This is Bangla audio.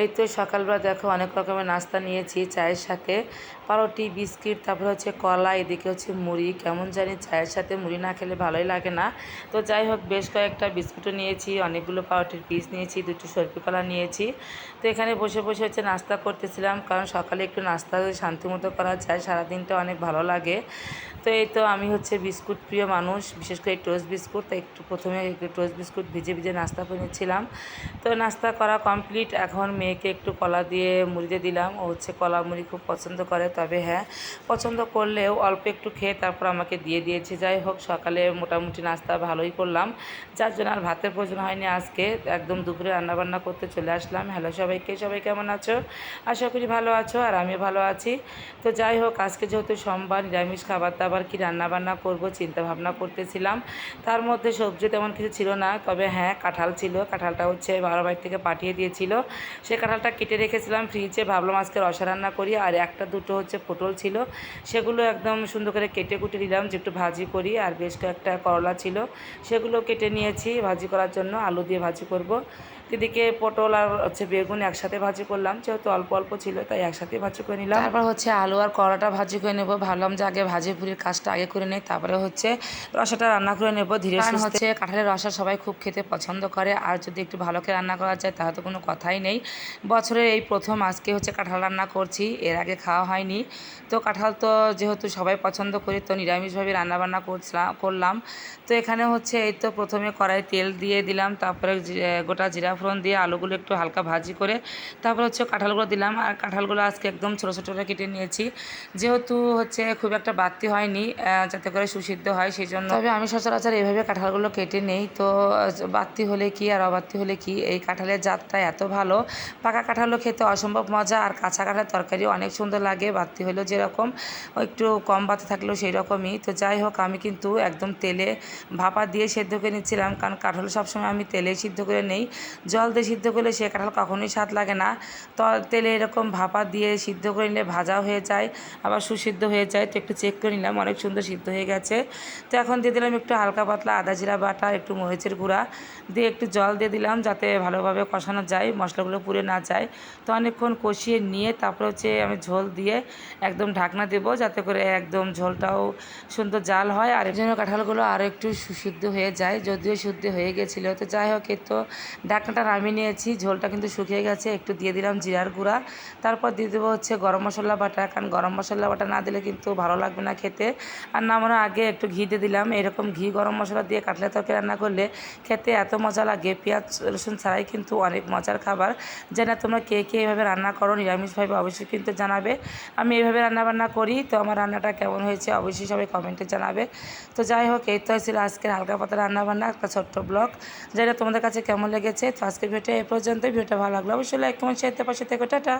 এই তো সকালবেলা দেখো অনেক রকমের নাস্তা নিয়েছি, চায়ের সাথে। পাউরুটি বিস্কিট, তারপরে হচ্ছে কলা, এদিকে হচ্ছে মুড়ি। কেমন জানি চায়ের সাথে মুড়ি না খেলে ভালোই লাগে না। তো যাই হোক, বেশ কয়েকটা বিস্কুটও নিয়েছি, অনেকগুলো পাউরুটির পিস নিয়েছি, দুটো সরপি কলা নিয়েছি। তো এখানে বসে বসে হচ্ছে নাস্তা করতেছিলাম, কারণ সকালে একটু নাস্তা শান্তিমতো করা যায়, সারাদিনটা অনেক ভালো লাগে। তো এই তো আমি হচ্ছে বিস্কুট প্রিয় মানুষ, বিশেষ করে টোস্ট বিস্কুট। তো একটু প্রথমে একটু টোস্ট বিস্কুট ভিজে ভিজে নাস্তা করে তো নাস্তা করা কমপ্লিট এখন মেয়েকে একটু কলা দিয়ে মুড়ি দিয়ে দিলাম। ও হচ্ছে কলা মুড়ি খুব পছন্দ করে, তবে হ্যাঁ পছন্দ করলেও অল্প একটু খেয়ে তারপর আমাকে দিয়ে দিয়েছে। যাই হোক, সকালে মোটামুটি নাস্তা ভালোই করলাম। যার জন্য আর ভাতের প্রয়োজন হয়নি আজকে। একদম দুপুরে রান্নাবান্না করতে চলে আসলাম। হ্যালো সবাইকে, সবাই কেমন আছো? আশা করি ভালো আছো আর আমি ভালো আছি। তো যাই হোক, আজকে যেহেতু সোমবার, নিরামিষ খাবার দাবার কি রান্নাবান্না করব চিন্তা ভাবনা করতেছিলাম। তার মধ্যে সবজি তেমন কিছু ছিল না, তবে হ্যাঁ কাঁঠাল ছিল। কাঁঠালটা হচ্ছে বারো বাড়ি থেকে পাঠিয়ে দিয়েছিল। সে কাঁঠালটা কেটে রেখেছিলাম ফ্রিজে ভাবলাম আজকে রসা রান্না করি, আর একটা দুটো হচ্ছে পটল ছিল। সেগুলো একদম সুন্দর করে কেটে কুটে নিলাম, যে একটু ভাজি করি, আর বেশ কয়েকটা করলা ছিল। সেগুলো কেটে নিয়েছি ভাজি করার জন্য, আলু দিয়ে ভাজি করব। এদিকে পটল আর হচ্ছে বেগুন একসাথে ভাজি করলাম যেহেতু অল্প অল্প ছিল তাই একসাথে ভাজি করে নিলাম। তারপর হচ্ছে আলু আর করলাটা ভাজি করে নেব। ভাবলাম যে আগে ভাজি পুরির কাজটা আগে করে নেই তারপরে হচ্ছে রসাটা রান্না করে নেব ধীরে হচ্ছে কাঁঠালের রসা সবাই খুব খেতে পছন্দ করে আর যদি একটু ভালো করে রান্না করা যায় তাহলে তো কোনো কথাই নেই। বছরের এই প্রথম আজকে হচ্ছে কাঁঠাল রান্না করছি এর আগে খাওয়া হয়নি। তো কাঁঠাল তো যেহেতু সবাই পছন্দ করি তো নিরামিষভাবে রান্নাবান্না করছিলাম করলাম। তো এখানে হচ্ছে এই তো প্রথমে কড়াই তেল দিয়ে দিলাম তারপরে গোটা জিরা ফোড়ন দিয়ে আলুগুলো একটু হালকা ভাজি করে তারপর হচ্ছে কাঁঠালগুলো দিলাম। আর কাঁঠালগুলো আজকে একদম ছোটো ছোটো করে কেটে নিয়েছি। যেহেতু হচ্ছে খুব একটা বাড়তি হয়নি যাতে করে সুসিদ্ধ হয় সেই জন্য তবে আমি সচরাচর এইভাবে কাঁঠালগুলো কেটে নেই। তো বাড়তি হলে কি আর অবাড়তি হলে কি? এই কাঁঠালের জাতটা এত ভালো। পাকা কাঁঠালও খেতে অসম্ভব মজা, আর কাঁচা কাঁঠালের তরকারি অনেক সুন্দর লাগে। বাড়তি হলেও যেরকম, একটু কম বাতে থাকলেও সেই রকমই তো যাই হোক, আমি কিন্তু একদম তেলে ভাপা দিয়ে সেদ্ধ করে নিচ্ছিলাম। কারণ কাঁঠাল সবসময় আমি তেলে সিদ্ধ করে নেই। জল দিয়ে সিদ্ধ করলে সে কাঁঠাল কখনোই স্বাদ লাগে না। তো তেলে এরকম ভাপা দিয়ে সিদ্ধ করে নিলে ভাজা হয়ে যায়, আবার সুসিদ্ধ হয়ে যায়। তো একটু চেক করে নিলাম, অনেক সুন্দর সিদ্ধ হয়ে গেছে। তো এখন দিয়ে দিলাম একটু হালকা পাতলা আদা জিরা বাটা, একটু মরিচের গুঁড়া। দিয়ে একটু জল দিয়ে দিলাম যাতে ভালোভাবে কষানো যায়, মশলাগুলো পুড়ে না যায়। তো অনেকক্ষণ কষিয়ে নিয়ে তারপরে হচ্ছে আমি ঝোল দিয়ে একদম ঢাকনা দেবো যাতে করে একদম ঝোলটাও সুন্দর জাল হয়। আর জন্য কাঁঠালগুলো আরও একটু সুসিদ্ধ হয়ে যায়, যদিও শুদ্ধ হয়ে গেছিল। তো যাই হোক এই তো ঢাকনাটা নামিয়ে নিয়েছি। ঝোলটা কিন্তু শুকিয়ে গেছে, একটু দিয়ে দিলাম জিরার গুঁড়া। তারপর দিয়ে দেবো হচ্ছে গরম মশলা বাটা। কারণ গরম মশলা বাটা না দিলে কিন্তু ভালো লাগবে না খেতে। আর নামানোর আগে একটু ঘি দিয়ে দিলাম। এরকম ঘি গরম মশলা দিয়ে কাটলে তরকারি রান্না করলে খেতে এত মজা লাগে। পেঁয়াজ, রসুন ছাড়াই কিন্তু অনেক মজার খাবার। যেন তোমরা কে কে এইভাবে রান্না করো নিরামিষভাবে অবশ্যই কিন্তু জানাবে। আমি এইভাবে রান্না বান্না করি, তো আমার রান্নাটা কেমন হয়েছে অবশ্যই সবাই কমেন্টে জানাবে। তো যাই হোক, এই তো ছিল আজকের হালকা পাতা রান্না বান্না, একটা ছোট্ট ব্লগ। যেটা তোমাদের কাছে কেমন লেগেছে, তো আজকের ভিডিওটা এ পর্যন্ত ভিডিওটা ভালো লাগল অবশ্যই লাইক কমেন্ট শেয়ার পাশে থেকে টাটা।